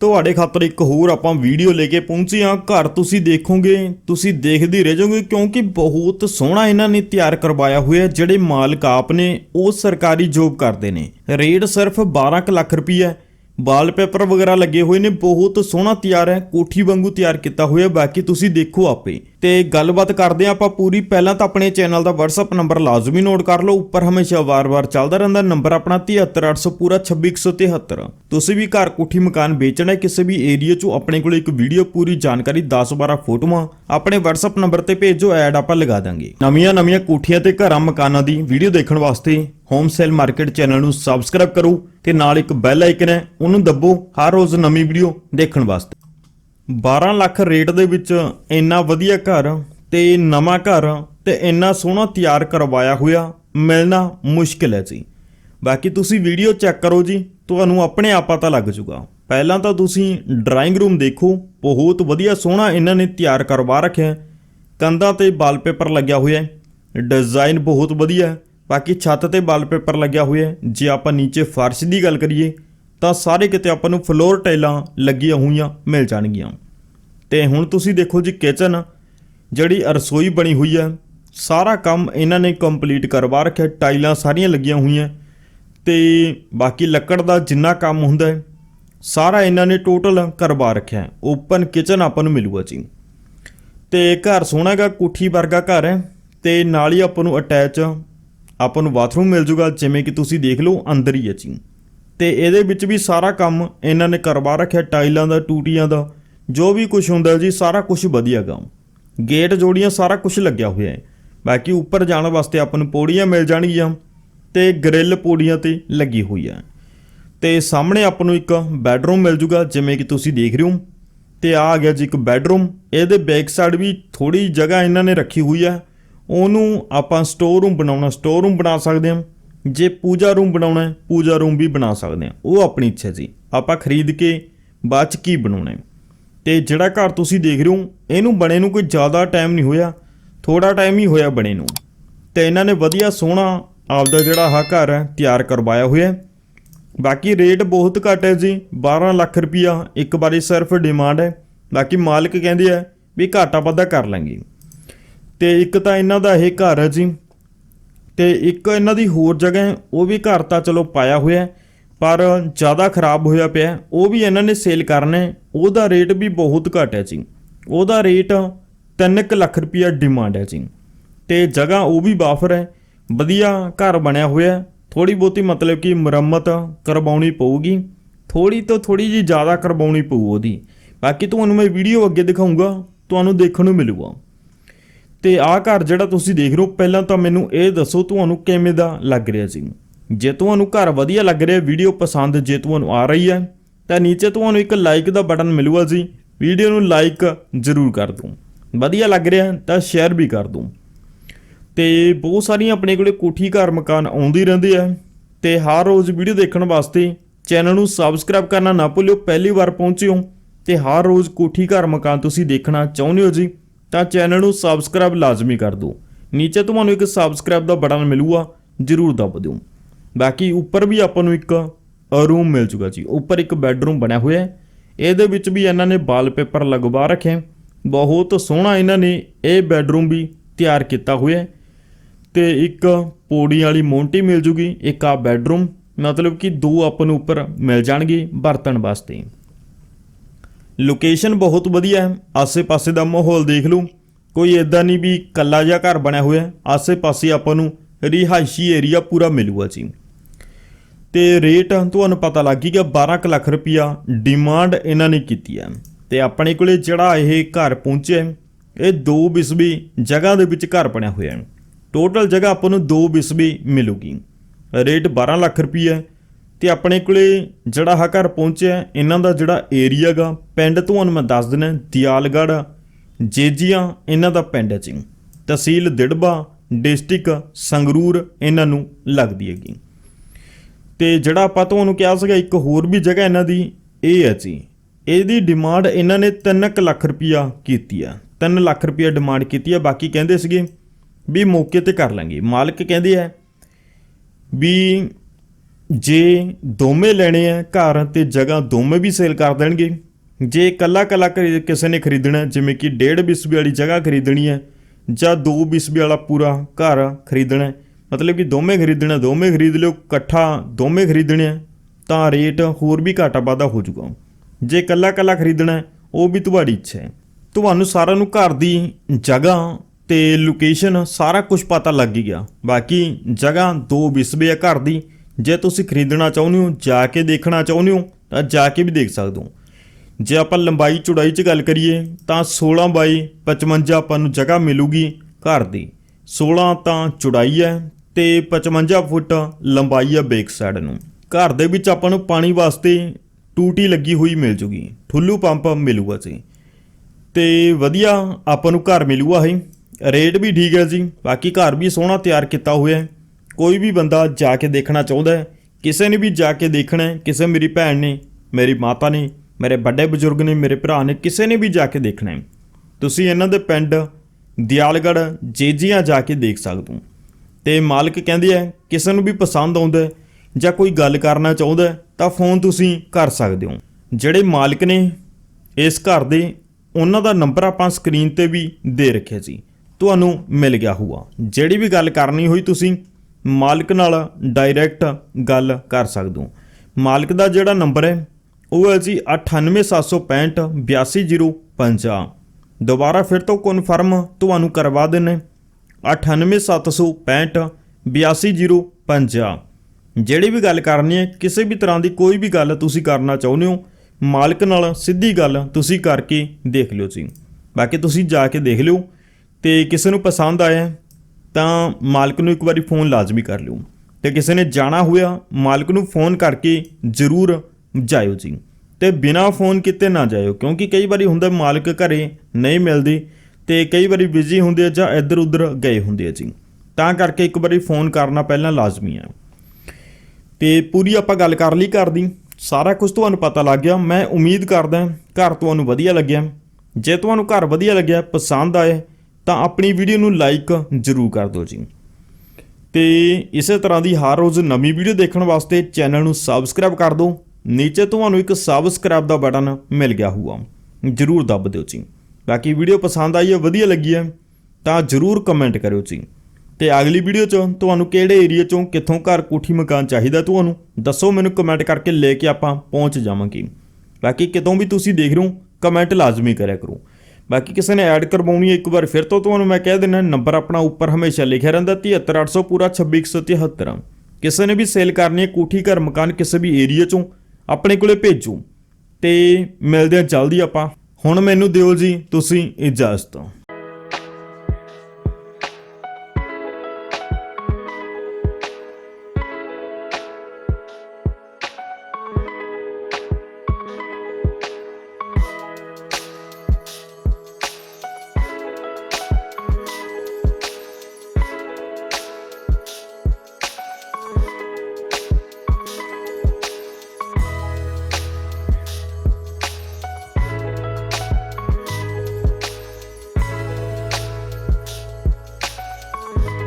ਤੁਹਾਡੇ ਖਾਤਰ ਇੱਕ ਹੋਰ ਆਪਾਂ ਵੀਡੀਓ ਲੈ ਕੇ ਪਹੁੰਚੇ ਹਾਂ। ਘਰ ਤੁਸੀਂ ਦੇਖੋਗੇ, ਤੁਸੀਂ ਦੇਖਦੇ ਰਹਿ ਜਾਓਗੇ ਕਿਉਂਕਿ ਬਹੁਤ ਸੋਹਣਾ ਇਹਨਾਂ ਨੇ ਤਿਆਰ ਕਰਵਾਇਆ ਹੋਇਆ ਜਿਹੜੇ ਮਾਲਕ ਆਪ ਨੇ, ਉਹ ਸਰਕਾਰੀ ਜੋਬ ਕਰਦੇ ਨੇ। ਰੇਟ ਸਿਰਫ 12 ਕੁ ਲੱਖ ਰੁਪਈਆ ਵਾਲਪੇਪਰ ਵਗੈਰਾ ਲੱਗੇ ਹੋਏ ਨੇ, ਬਹੁਤ ਸੋਹਣਾ ਤਿਆਰ ਹੈ, ਕੋਠੀ ਵਾਂਗੂ ਤਿਆਰ ਕੀਤਾ ਹੋਇਆ ਬਾਕੀ ਤੁਸੀਂ ਦੇਖੋ ਆਪੇ। ਤੇ ਗੱਲਬਾਤ ਕਰਦੇ ਹਾਂ ਆਪਾਂ ਪੂਰੀ, ਪਹਿਲਾਂ ਤਾਂ ਆਪਣੇ ਚੈਨਲ ਦਾ WhatsApp ਨੰਬਰ ਲਾਜ਼ਮੀ ਨੋਟ ਕਰ ਲਓ, ਉੱਪਰ ਹਮੇਸ਼ਾ ਵਾਰ-ਵਾਰ ਚੱਲਦਾ ਰਹਿੰਦਾ, ਨੰਬਰ ਆਪਣਾ 73800 ਪੂਰਾ 26173 ਤੁਸੀਂ ਵੀ ਘਰ ਕੋਠੀ ਮਕਾਨ ਵੇਚਣਾ ਹੈ, ਕਿਸੇ ਵੀ ਏਰੀਆ 'ਚੋਂ ਆਪਣੇ ਕੋਲ ਇੱਕ ਵੀਡੀਓ ਪੂਰੀ ਜਾਣਕਾਰੀ 10-12 ਫੋਟੋਆਂ, ਆਪਣੇ WhatsApp ਨੰਬਰ ਤੇ ਭੇਜੋ, ਐਡ ਆਪਾਂ ਲਗਾ ਦਾਂਗੇ। ਨਵੀਆਂ ਨਵੀਆਂ ਕੋਠੀਆਂ ਤੇ ਘਰਾਂ ਮਕਾਨਾਂ ਦੀ ਵੀਡੀਓ ਦੇਖਣ ਵਾਸਤੇ ਹੋਮ ਸੇਲ ਮਾਰਕੀਟ ਚੈਨਲ ਨੂੰ ਸਬਸਕ੍ਰਾਈਬ ਕਰੋ ਤੇ ਨਾਲ ਇੱਕ ਬੈਲ ਆਈਕਨ ਹੈ, ਉਹਨੂੰ ਦੱਬੋ ਹਰ ਰੋਜ਼ ਨਵੀਂ ਵੀਡੀਓ ਦੇਖਣ ਵਾਸਤੇ। 12 ਲੱਖ ਰੇਟ ਦੇ ਵਿੱਚ ਇੰਨਾ ਵਧੀਆ ਘਰ ਤੇ ਨਵਾਂ ਘਰ ਤੇ ਇੰਨਾ ਸੋਹਣਾ ਤਿਆਰ ਕਰਵਾਇਆ ਹੋਇਆ ਮਿਲਣਾ ਮੁਸ਼ਕਿਲ ਹੈ ਜੀ। ਬਾਕੀ ਤੁਸੀਂ ਵੀਡੀਓ ਚੈੱਕ ਕਰੋ ਜੀ, ਤੁਹਾਨੂੰ ਆਪਣੇ ਆਪ ਪਤਾ ਲੱਗ ਜਾਊਗਾ। ਪਹਿਲਾਂ ਤਾਂ ਤੁਸੀਂ ਡਰਾਇੰਗ ਰੂਮ ਦੇਖੋ, ਬਹੁਤ ਵਧੀਆ ਸੋਹਣਾ ਇਹਨਾਂ ਨੇ ਤਿਆਰ ਕਰਵਾ ਰੱਖਿਆ ਕੰਧਾਂ ਤੇ ਵਾਲਪੇਪਰ ਲੱਗਿਆ ਹੋਇਆ ਹੈ ਡਿਜ਼ਾਈਨ ਬਹੁਤ ਵਧੀਆ ਹੈ। ਬਾਕੀ ਛੱਤ ਤੇ ਵਾਲਪੇਪਰ ਲੱਗਿਆ ਹੋਇਆ ਜੇ ਆਪਾਂ ਨੀਚੇ ਫਰਸ਼ ਦੀ ਗੱਲ ਕਰੀਏ, ਤਾਂ ਸਾਰੇ ਕਿਤੇ ਆਪਾਂ ਨੂੰ ਫਲੋਰ ਟਾਈਲਾਂ ਲੱਗੀਆਂ ਹੋਈਆਂ ਮਿਲ ਜਾਣਗੀਆਂ। ਤੇ ਹੁਣ ਤੁਸੀਂ ਦੇਖੋ ਜੀ ਕਿਚਨ ਜਿਹੜੀ ਰਸੋਈ ਬਣੀ ਹੋਈ ਹੈ, ਸਾਰਾ ਕੰਮ ਇਹਨਾਂ ਨੇ ਕੰਪਲੀਟ ਕਰਵਾ ਰੱਖਿਆ ਟਾਈਲਾਂ ਸਾਰੀਆਂ ਲੱਗੀਆਂ ਹੋਈਆਂ। ਤੇ ਬਾਕੀ ਲੱਕੜ ਦਾ ਜਿੰਨਾ ਕੰਮ ਹੁੰਦਾ ਹੈ, ਸਾਰਾ ਇਹਨਾਂ ਨੇ ਟੋਟਲ ਕਰਵਾ ਰੱਖਿਆ ਹੈ। ਓਪਨ ਕਿਚਨ ਆਪਾਂ ਨੂੰ ਮਿਲੂਗਾ ਜੀ। ਤੇ ਘਰ ਸੋਹਣਾ ਹੈਗਾ, ਕੋਠੀ ਵਰਗਾ ਘਰ ਹੈ, ਤੇ ਨਾਲ ਹੀ ਆਪਾਂ ਨੂੰ ਅਟੈਚ ਆਪਾਂ ਨੂੰ ਬਾਥਰੂਮ ਮਿਲ ਜੂਗਾ, ਜਿਵੇਂ ਕਿ ਤੁਸੀਂ ਦੇਖ ਲਓ, ਅੰਦਰ ਹੀ ਹੈ ਜੀ। ਤੇ ਇਹਦੇ ਵਿੱਚ ਵੀ ਸਾਰਾ ਕੰਮ ਇਹਨਾਂ ਨੇ ਕਰਵਾ ਰੱਖਿਆ, ਟਾਈਲਾਂ ਦਾ, ਟੂਟੀਆਂ ਦਾ, ਜੋ ਵੀ ਕੁਝ ਹੁੰਦਾ ਜੀ, ਸਾਰਾ ਕੁਝ ਵਧੀਆ ਗਾ। ਗੇਟ ਜੋੜੀਆਂ ਸਾਰਾ ਕੁਝ ਲੱਗਿਆ ਹੋਇਆ ਹੈ। ਬਾਕੀ ਉੱਪਰ ਜਾਣ ਵਾਸਤੇ ਆਪਾਂ ਨੂੰ ਪੌੜੀਆਂ ਮਿਲ ਜਾਣਗੀਆਂ ਤੇ ਗ੍ਰਿਲ ਪੌੜੀਆਂ ਤੇ ਲੱਗੀ ਹੋਈ ਹੈ। ਤੇ ਸਾਹਮਣੇ ਆਪਾਂ ਨੂੰ ਇੱਕ ਬੈੱਡਰੂਮ ਮਿਲ ਜੂਗਾ, ਜਿਵੇਂ ਕਿ ਤੁਸੀਂ ਦੇਖ ਰਹੇ ਹੋ। ਤੇ ਆ ਗਿਆ ਜੀ ਇੱਕ ਬੈੱਡਰੂਮ ਇਹਦੇ ਬੈਕ ਸਾਈਡ ਵੀ ਥੋੜੀ ਜਗ੍ਹਾ ਇਹਨਾਂ ਨੇ ਰੱਖੀ ਹੋਈ ਹੈ। ਉਹਨੂੰ ਆਪਾਂ ਸਟੋਰ ਰੂਮ ਬਣਾਉਣਾ ਸਟੋਰ ਰੂਮ ਬਣਾ ਸਕਦੇ ਹਾਂ। ਜੇ ਪੂਜਾ ਰੂਮ ਬਣਾਉਣਾ ਹੈ, ਪੂਜਾ ਰੂਮ ਵੀ ਬਣਾ ਸਕਦੇ ਹਾਂ। ਉਹ ਆਪਣੀ ਇੱਛਾ ਜੀ। ਆਪਾਂ ਖਰੀਦ ਕੇ ਬਾਅਦ ਚ ਕੀ ਬਣਾਉਣਾ ਹੈ? ਤੇ ਜਿਹੜਾ ਘਰ ਤੁਸੀਂ ਦੇਖ ਰਹੇ ਹੋ, ਇਹਨੂੰ ਬਣੇ ਨੂੰ ਕੋਈ ਜ਼ਿਆਦਾ ਟਾਈਮ ਨਹੀਂ ਹੋਇਆ। ਥੋੜਾ ਟਾਈਮ ਹੀ ਹੋਇਆ ਬਣੇ ਨੂੰ। ਤੇ ਇਹਨਾਂ ਨੇ ਵਧੀਆ ਸੋਹਣਾ ਆਪਦਾ ਜਿਹੜਾ ਆਹ ਘਰ ਹੈ, ਤਿਆਰ ਕਰਵਾਇਆ ਹੋਇਆ ਬਾਕੀ ਰੇਟ ਬਹੁਤ ਘੱਟ ਹੈ ਜੀ। 12 ਲੱਖ ਰੁਪਿਆ ਇੱਕ ਵਾਰੀ ਸਿਰਫ ਡਿਮਾਂਡ ਹੈ। ਬਾਕੀ ਮਾਲਕ ਕਹਿੰਦੇ ਆ ਵੀ ਘਾਟਾ ਵਾਧਾ ਕਰ ਲਾਂਗੇ। ਤੇ ਇੱਕ ਤਾਂ ਇਹਨਾਂ ਦਾ ਇਹ ਘਰ ਹੈ ਜੀ, ਤੇ ਇੱਕ ਇਹਨਾਂ ਦੀ ਹੋਰ ਜਗ੍ਹਾ ਹੈ, ਉਹ ਵੀ ਘਰ ਤਾਂ ਚਲੋ ਪਾਇਆ ਹੋਇਆ ਪਰ ਜ਼ਿਆਦਾ ਖਰਾਬ ਹੋਇਆ ਪਿਆ ਉਹ ਵੀ ਇਹਨਾਂ ਨੇ ਸੇਲ ਕਰਨਾ, ਉਹਦਾ ਰੇਟ ਵੀ ਬਹੁਤ ਘੱਟ ਹੈ ਜੀ। ਉਹਦਾ ਰੇਟ 3 ਲੱਖ ਰੁਪਿਆ ਡਿਮਾਂਡ ਹੈ ਜੀ। ਤੇ ਜਗ੍ਹਾ ਉਹ ਵੀ ਬਾਫਰ ਹੈ, ਵਧੀਆ ਘਰ ਬਣਿਆ ਹੋਇਆ ਹੈ ਥੋੜੀ ਬਹੁਤੀ ਮਤਲਬ ਕਿ ਮੁਰੰਮਤ ਕਰਵਾਉਣੀ ਪਊਗੀ ਥੋੜੀ ਤੋਂ ਥੋੜੀ ਜੀ ਜ਼ਿਆਦਾ ਕਰਵਾਉਣੀ ਪਊ ਉਹਦੀ। ਬਾਕੀ ਤੁਹਾਨੂੰ ਮੈਂ ਵੀਡੀਓ ਅੱਗੇ ਦਿਖਾਉਂਗਾ ਤੁਹਾਨੂੰ ਦੇਖਣ ਨੂੰ ਮਿਲੂਗਾ। ਤੇ ਆਹ ਘਰ ਜਿਹੜਾ ਤੁਸੀਂ ਦੇਖ ਰਹੇ ਹੋ, ਪਹਿਲਾਂ ਤਾਂ ਮੈਨੂੰ ਇਹ ਦੱਸੋ ਤੁਹਾਨੂੰ ਕਿਵੇਂ ਦਾ ਲੱਗ ਰਿਹਾ ਜੀ ਜੇ ਤੁਹਾਨੂੰ ਘਰ ਵਧੀਆ ਲੱਗ ਰਿਹਾ, ਵੀਡੀਓ ਪਸੰਦ ਜੇ ਤੁਹਾਨੂੰ ਆ ਰਹੀ ਹੈ, ਤਾਂ ਨੀਚੇ ਤੁਹਾਨੂੰ ਇੱਕ ਲਾਈਕ ਦਾ ਬਟਨ ਮਿਲੂਗਾ ਜੀ। ਵੀਡੀਓ ਨੂੰ ਲਾਈਕ ਜ਼ਰੂਰ ਕਰ ਦੂੰ ਵਧੀਆ ਲੱਗ ਰਿਹਾ, ਤਾਂ ਸ਼ੇਅਰ ਵੀ ਕਰ ਦੂੰ ਤੇ ਬਹੁਤ ਸਾਰੀਆਂ ਆਪਣੇ ਕੋਲੇ ਕੋਠੀ ਘਰ ਮਕਾਨ ਆਉਂਦੀ ਰਹਿੰਦੇ ਆ ਤੇ ਹਰ ਰੋਜ਼ ਵੀਡੀਓ ਦੇਖਣ ਵਾਸਤੇ ਚੈਨਲ ਨੂੰ ਸਬਸਕ੍ਰਾਈਬ ਕਰਨਾ ਨਾ ਭੁੱਲਿਓ, ਪਹਿਲੀ ਵਾਰ ਪਹੁੰਚੇ ਹੋ, ਤੇ ਹਰ ਰੋਜ਼ ਕੋਠੀ ਘਰ ਮਕਾਨ ਤੁਸੀਂ ਦੇਖਣਾ ਚਾਹੁੰਦੇ ਹੋ ਜੀ। ਤਾਂ ਚੈਨਲ ਨੂੰ ਸਬਸਕ੍ਰਾਈਬ ਲਾਜ਼ਮੀ ਕਰ ਦਿਓ। ਨੀਚੇ ਤੁਹਾਨੂੰ ਇੱਕ ਸਬਸਕ੍ਰਾਈਬ ਦਾ ਬਟਨ ਮਿਲੂਗਾ, ਜਰੂਰ ਦਬ ਦਿਓ। ਬਾਕੀ ਉੱਪਰ ਵੀ ਆਪਾਂ ਨੂੰ ਇੱਕ ਰੂਮ ਮਿਲ ਜੂਗਾ ਜੀ। ਉੱਪਰ ਇੱਕ ਬੈੱਡਰੂਮ ਬਣਿਆ ਹੋਇਆ ਹੈ। ਇਹਦੇ ਵਿੱਚ ਵੀ ਇਹਨਾਂ ਨੇ ਵਾਲਪੇਪਰ ਲਗਵਾ ਰੱਖੇ ਬਹੁਤ ਸੋਹਣਾ ਇਹਨਾਂ ਨੇ ਇਹ ਬੈੱਡਰੂਮ ਵੀ ਤਿਆਰ ਕੀਤਾ ਹੋਇਆ ਹੈ। ਤੇ ਇੱਕ ਪੌੜੀ ਵਾਲੀ ਮੋਂਟੀ ਮਿਲ ਜੂਗੀ, ਇੱਕ ਆ ਬੈੱਡਰੂਮ ਮਤਲਬ ਕਿ ਦੋ ਆਪਾਂ ਨੂੰ ਉੱਪਰ ਮਿਲ ਜਾਣਗੇ ਵਰਤਣ ਵਾਸਤੇ। ਲੋਕੇਸ਼ਨ ਬਹੁਤ ਵਧੀਆ ਹੈ। ਆਸੇ-ਪਾਸੇ ਦਾ ਮਾਹੌਲ ਦੇਖ ਲਓ। ਕੋਈ ਇਦਾਂ ਨਹੀਂ ਵੀ ਕੱਲਾ ਜਿਹਾ ਘਰ ਬਣਿਆ ਹੋਇਆ। ਆਸੇ-ਪਾਸੇ ਆਪਾਂ ਨੂੰ ਰਿਹਾਇਸ਼ੀ ਏਰੀਆ ਪੂਰਾ ਮਿਲੂਗਾ ਜੀ। ਤੇ ਰੇਟ ਤੁਹਾਨੂੰ ਪਤਾ ਲੱਗ ਗਿਆ 12 ਕੁ ਲੱਖ ਰੁਪਿਆ ਡਿਮਾਂਡ ਇਹਨਾਂ ਨੇ ਕੀਤੀ ਹੈ। ਤੇ ਆਪਣੇ ਕੋਲੇ ਜਿਹੜਾ ਇਹ ਘਰ ਪਹੁੰਚਿਆ ਇਹ 2 ਬਿਸਬੀ ਜਗ੍ਹਾ ਦੇ ਵਿੱਚ ਘਰ ਬਣਿਆ ਹੋਇਆ ਹੈ। ਟੋਟਲ ਜਗ੍ਹਾ ਆਪਾਂ ਨੂੰ 2 ਬਿਸਬੀ ਮਿਲੂਗੀ। ਰੇਟ 12 ਲੱਖ ਰੁਪਈਆ ਤੇ ਆਪਣੇ ਕੋਲੇ ਜਿਹੜਾ ਆਹ ਘਰ ਪਹੁੰਚਿਆ, ਇਹਨਾਂ ਦਾ ਜਿਹੜਾ ਏਰੀਆ ਗਾ, ਪਿੰਡ ਤੁਹਾਨੂੰ ਮੈਂ ਦੱਸ ਦਿੰਦਾ ਦਿਆਲਗੜ੍ਹ, ਜੇਜੀਆਂ, ਇਹਨਾਂ ਦਾ ਪਿੰਡ ਹੈ ਜੀ। ਤਹਿਸੀਲ ਦਿੜਬਾ, ਡਿਸਟ੍ਰਿਕਟ ਸੰਗਰੂਰ, ਇਹਨਾਂ ਨੂੰ ਲੱਗਦੀ ਹੈਗੀ। ਤੇ ਜਿਹੜਾ ਆਪਾਂ ਤੁਹਾਨੂੰ ਕਿਹਾ ਸੀਗਾ, ਇੱਕ ਹੋਰ ਵੀ ਜਗ੍ਹਾ ਇਹਨਾਂ ਦੀ, ਇਹ ਹੈ ਜੀ। ਇਹਦੀ ਡਿਮਾਂਡ ਇਹਨਾਂ ਨੇ 3 ਲੱਖ ਰੁਪਿਆ ਕੀਤੀ ਆ। 3 ਲੱਖ ਰੁਪਿਆ ਡਿਮਾਂਡ ਕੀਤੀ ਆ, ਬਾਕੀ ਕਹਿੰਦੇ ਸੀਗੇ ਵੀ ਮੌਕੇ ਤੇ ਕਰ ਲਾਂਗੇ। ਮਾਲਕ ਕਹਿੰਦੇ ਆ ਵੀ ਜੇ ਦੋਵੇਂ ਲੈਣੇ ਆ ਘਰ ਤੇ ਜਗ੍ਹਾ ਦੋਵੇਂ ਵੀ ਸੇਲ ਕਰ ਦੇਣਗੇ। ਜੇ ਇਕੱਲਾ ਇਕੱਲਾ ਖਰੀ- ਕਿਸੇ ਨੇ ਖਰੀਦਣਾ, ਜਿਵੇਂ ਕਿ ਡੇਢ ਬਿਸਬੀ ਵਾਲੀ ਜਗ੍ਹਾ ਖਰੀਦਣੀ ਹੈ ਜਾਂ ਦੋ ਬਿਸਬੀ ਵਾਲਾ ਪੂਰਾ ਘਰ ਖਰੀਦਣਾ ਮਤਲਬ ਕਿ ਦੋਵੇਂ ਖਰੀਦਣਾ, ਦੋਵੇਂ ਖਰੀਦ ਲਿਓ, ਇਕੱਠਾ ਦੋਵੇਂ ਖਰੀਦਣੇ ਆ, ਤਾਂ ਰੇਟ ਹੋਰ ਵੀ ਘਾਟਾ ਵਾਧਾ ਹੋ ਜਾਊਗਾ। ਜੇ ਇਕੱਲਾ ਇਕੱਲਾ ਖਰੀਦਣਾ ਉਹ ਵੀ ਤੁਹਾਡੀ ਇੱਛਾ ਹੈ। ਤੁਹਾਨੂੰ ਸਾਰਿਆਂ ਨੂੰ ਘਰ ਦੀ ਜਗ੍ਹਾ ਤੇ ਲੋਕੇਸ਼ਨ ਸਾਰਾ ਕੁਝ ਪਤਾ ਲੱਗ ਹੀ ਗਿਆ। ਬਾਕੀ ਜਗ੍ਹਾ ਦੋ ਵਿਸਵੇ ਆ ਘਰ ਦੀ ਜੇ ਤੁਸੀਂ ਖਰੀਦਣਾ ਚਾਹੁੰਦੇ ਹੋ, ਜਾ ਕੇ ਦੇਖਣਾ ਚਾਹੁੰਦੇ ਹੋ, ਤਾਂ ਜਾ ਕੇ ਵੀ ਦੇਖ ਸਕਦੇ ਹੋ। ਜੇ ਆਪਾਂ ਲੰਬਾਈ ਚੌੜਾਈ 'ਚ ਗੱਲ ਕਰੀਏ, ਤਾਂ 16 ਬਾਈ 55 ਆਪਾਂ ਨੂੰ ਜਗ੍ਹਾ ਮਿਲੂਗੀ ਘਰ ਦੀ। 16 ਤਾਂ ਚੌੜਾਈ ਹੈ ਤੇ 55 ਫੁੱਟ ਲੰਬਾਈ ਹੈ ਬੈਕ ਸਾਈਡ ਨੂੰ। ਘਰ ਦੇ ਵਿੱਚ ਆਪਾਂ ਨੂੰ ਪਾਣੀ ਵਾਸਤੇ ਟੂਟੀ ਲੱਗੀ ਹੋਈ ਮਿਲ ਜੂਗੀ। ਠੁੱਲੂ ਪੰਪ ਮਿਲੂਗਾ ਜੀ। ਤੇ ਵਧੀਆ ਆਪਾਂ ਨੂੰ ਘਰ ਮਿਲੂਗਾ ਇਹ। ਰੇਟ ਵੀ ਠੀਕ ਹੈ ਜੀ। ਬਾਕੀ ਘਰ ਵੀ ਸੋਹਣਾ ਤਿਆਰ ਕੀਤਾ ਹੋਇਆ ਹੈ। ਕੋਈ ਵੀ ਬੰਦਾ ਜਾ ਕੇ ਦੇਖਣਾ ਚਾਹੁੰਦਾ ਹੈ, ਕਿਸੇ ਨੇ ਵੀ ਜਾ ਕੇ ਦੇਖਣਾ ਹੈ, ਕਿਸੇ ਮੇਰੀ ਭੈਣ ਨੇ, ਮੇਰੀ ਮਾਤਾ ਨੇ, ਮੇਰੇ ਵੱਡੇ ਬਜ਼ੁਰਗ ਨੇ, ਮੇਰੇ ਭਰਾ ਨੇ, ਕਿਸੇ ਨੇ ਵੀ ਜਾ ਕੇ ਦੇਖਣਾ ਹੈ। ਤੁਸੀਂ ਇਹਨਾਂ ਦੇ ਪਿੰਡ ਦਿਆਲਗੜ੍ਹ, ਜੇਜੀਆਂ ਜਾ ਕੇ ਦੇਖ ਸਕਦੇ ਹੋ। ਤੇ ਮਾਲਕ ਕਹਿੰਦੇ ਆ, ਕਿਸੇ ਨੂੰ ਵੀ ਪਸੰਦ ਆਉਂਦਾ ਜਾਂ ਕੋਈ ਗੱਲ ਕਰਨਾ ਚਾਹੁੰਦਾ ਤਾਂ ਫੋਨ ਤੁਸੀਂ ਕਰ ਸਕਦੇ ਹੋ। ਜਿਹੜੇ ਮਾਲਕ ਨੇ ਇਸ ਘਰ ਦੇ, ਉਹਨਾਂ ਦਾ ਨੰਬਰ ਆਪਾਂ ਸਕਰੀਨ ਤੇ ਵੀ ਦੇ ਰੱਖਿਆ ਸੀ। ਤੁਹਾਨੂੰ ਮਿਲ ਗਿਆ ਹੋਊਗਾ। ਜਿਹੜੀ ਵੀ ਗੱਲ ਕਰਨੀ ਹੋਈ ਤੁਸੀਂ ਮਾਲਕ ਨਾਲ ਡਾਇਰੈਕਟ ਗੱਲ ਕਰ ਸਕਦੇ। ਹੋ ਮਾਲਕ ਦਾ ਜਿਹੜਾ ਨੰਬਰ ਹੈ, ਉਹ ਹੈ ਜੀ 98765 82050 ਦੁਬਾਰਾ ਫਿਰ ਤੋਂ ਕਨਫਰਮ ਤੁਹਾਨੂੰ ਕਰਵਾ ਦਿੰਨੇ 98765 82050 ਜਿਹੜੀ ਵੀ ਗੱਲ ਕਰਨੀ ਹੈ, ਕਿਸੇ ਵੀ ਤਰ੍ਹਾਂ ਦੀ ਕੋਈ ਵੀ ਗੱਲ ਤੁਸੀਂ ਕਰਨਾ ਚਾਹੁੰਦੇ ਹੋ, ਮਾਲਕ ਨਾਲ ਸਿੱਧੀ ਗੱਲ ਤੁਸੀਂ ਕਰਕੇ ਦੇਖ ਲਿਓ ਜੀ। ਬਾਕੀ ਤੁਸੀਂ ਜਾ ਕੇ ਦੇਖ ਲਿਓ ਤੇ ਕਿਸੇ ਨੂੰ ਪਸੰਦ ਆਇਆ ਤਾਂ ਮਾਲਕ ਨੂੰ ਇੱਕ ਵਾਰੀ ਫੋਨ ਲਾਜ਼ਮੀ ਕਰ ਲਿਓ। ਤੇ ਕਿਸੇ ਨੇ ਜਾਣਾ ਹੋਇਆ, ਮਾਲਕ ਨੂੰ ਫੋਨ ਕਰਕੇ ਜ਼ਰੂਰ ਜਾਇਓ ਜੀ। ਤੇ ਬਿਨਾ ਫੋਨ ਕੀਤੇ ਨਾ ਜਾਇਓ, ਕਿਉਂਕਿ ਕਈ ਵਾਰੀ ਹੁੰਦਾ ਮਾਲਕ ਘਰੇ ਨਹੀਂ ਮਿਲਦੀ ਤੇ ਕਈ ਵਾਰੀ ਬਿਜ਼ੀ ਹੁੰਦੇ ਆ ਜਾਂ ਇੱਧਰ ਉੱਧਰ ਗਏ ਹੁੰਦੇ ਆ ਜੀ। ਤਾਂ ਕਰਕੇ ਇੱਕ ਵਾਰੀ ਫੋਨ ਕਰਨਾ ਪਹਿਲਾਂ ਲਾਜ਼ਮੀ ਹੈ ਤੇ ਪੂਰੀ ਆਪਾਂ ਗੱਲ ਕਰ ਲਈ ਘਰ ਦੀ। ਸਾਰਾ ਕੁਝ ਤੁਹਾਨੂੰ ਪਤਾ ਲੱਗ ਗਿਆ। ਮੈਂ ਉਮੀਦ ਕਰਦਾ ਘਰ ਤੁਹਾਨੂੰ ਵਧੀਆ ਲੱਗਿਆ। ਜੇ ਤੁਹਾਨੂੰ ਘਰ ਵਧੀਆ ਲੱਗਿਆ, ਪਸੰਦ ਆਏ ਤਾਂ ਆਪਣੀ ਵੀਡੀਓ ਨੂੰ ਲਾਈਕ ਜ਼ਰੂਰ ਕਰ ਦਿਓ ਜੀ। ਤੇ ਇਸੇ ਤਰ੍ਹਾਂ ਦੀ ਹਰ ਰੋਜ਼ ਨਵੀਂ ਵੀਡੀਓ ਦੇਖਣ ਵਾਸਤੇ ਚੈਨਲ ਨੂੰ ਸਬਸਕ੍ਰਾਈਬ ਕਰ ਦਿਓ। ਨੀਚੇ ਤੁਹਾਨੂੰ ਇੱਕ ਸਬਸਕ੍ਰਾਈਬ ਦਾ ਬਟਨ ਮਿਲ ਗਿਆ ਹੋਊਗਾ। ਜ਼ਰੂਰ ਦੱਬ ਦਿਓ ਜੀ। ਬਾਕੀ ਵੀਡੀਓ ਪਸੰਦ ਆਈ ਹੈ ਵਧੀਆ ਲੱਗੀ ਹੈ, ਤਾਂ ਜ਼ਰੂਰ ਕਮੈਂਟ ਕਰਿਓ ਜੀ। ਤੇ ਅਗਲੀ ਵੀਡੀਓ 'ਚ ਤੁਹਾਨੂੰ ਕਿਹੜੇ ਏਰੀਆ 'ਚੋਂ ਕਿੱਥੋਂ ਘਰ ਕੋਠੀ ਮਕਾਨ ਚਾਹੀਦਾ ਤੁਹਾਨੂੰ, ਦੱਸੋ ਮੈਨੂੰ ਕਮੈਂਟ ਕਰਕੇ ਲੈ ਕੇ ਆਪਾਂ ਪਹੁੰਚ ਜਾਵਾਂਗੇ। ਬਾਕੀ ਕਿਤੋਂ ਵੀ ਤੁਸੀਂ ਦੇਖ ਰਹੇ ਹੋ ਕਮੈਂਟ ਲਾਜ਼ਮੀ ਕਰਿਆ ਕਰੋ। ਬਾਕੀ ਕਿਸੇ ਨੇ ਐਡ ਕਰਵਾਉਣੀ ਹੈ, ਇੱਕ ਵਾਰ ਫਿਰ ਤੋਂ ਤੁਹਾਨੂੰ ਮੈਂ ਕਹਿ ਦਿੰਦਾ, ਨੰਬਰ ਆਪਣਾ ਉੱਪਰ ਹਮੇਸ਼ਾ ਲਿਖਿਆ ਰਹਿੰਦਾ 73800 ਪੂਰਾ 26173 ਕਿਸੇ ਨੇ ਵੀ ਸੇਲ ਕਰਨੀ ਹੈ, ਕੋਠੀ, ਘਰ, ਮਕਾਨ, ਕਿਸੇ ਵੀ ਏਰੀਆ 'ਚੋਂ, ਆਪਣੇ ਕੋਲੇ ਭੇਜੋ। ਤੇ ਮਿਲਦੇ ਆ ਜਲਦੀ ਆਪਾਂ। ਹੁਣ ਮੈਨੂੰ ਦਿਓ ਜੀ, ਤੁਸੀਂ ਇਜਾਜ਼ਤ।